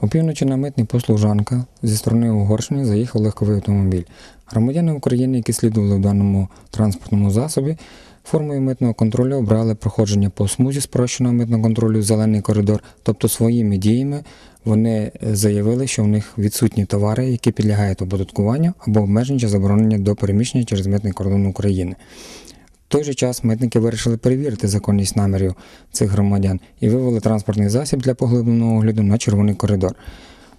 Опівночі на митний послужанка зі сторони Угорщини заїхав легковий автомобіль. Громадяни України, які слідували в даному транспортному засобі, формою митного контролю обрали проходження по смузі спрощеного митного контролю зелений коридор, тобто своїми діями вони е, заявили, що в них відсутні товари, які підлягають оподаткуванню або обмежені чи заборонені до переміщення через митний кордон України. В той же час митники вирішили перевірити законність намірів цих громадян і вивели транспортний засіб для поглибленого огляду на червоний коридор.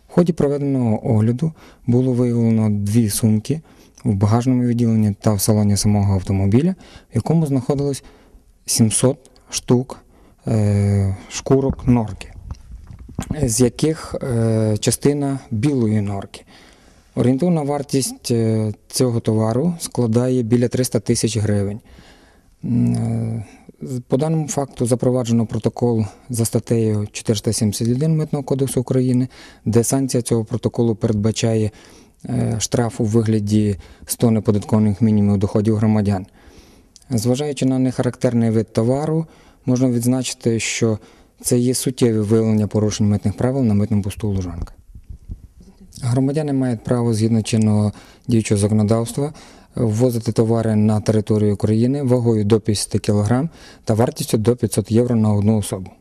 В ході проведеного огляду було виявлено дві сумки в багажному відділенні та в салоні самого автомобіля, в якому знаходилось 700 штук е, шкурок норки, з яких е, частина білої норки. Орієнтовна вартість е, цього товару складає біля 300 тисяч гривень. Е, По даному факту запроваджено протокол за статтею 471 Митного кодексу України, де санкція цього протоколу передбачає е, штраф у вигляді 100 неподаткованих мінімумів доходів громадян. Зважаючи на нехарактерний вид товару, можна відзначити, що це є суттєве виявлення порушень митних правил на митному посту Лужанка. Громадяни мають право згідно чинного діючого законодавства ввозити товари на територію України вагою до 50 кг та вартістю до 500 євро на одну особу.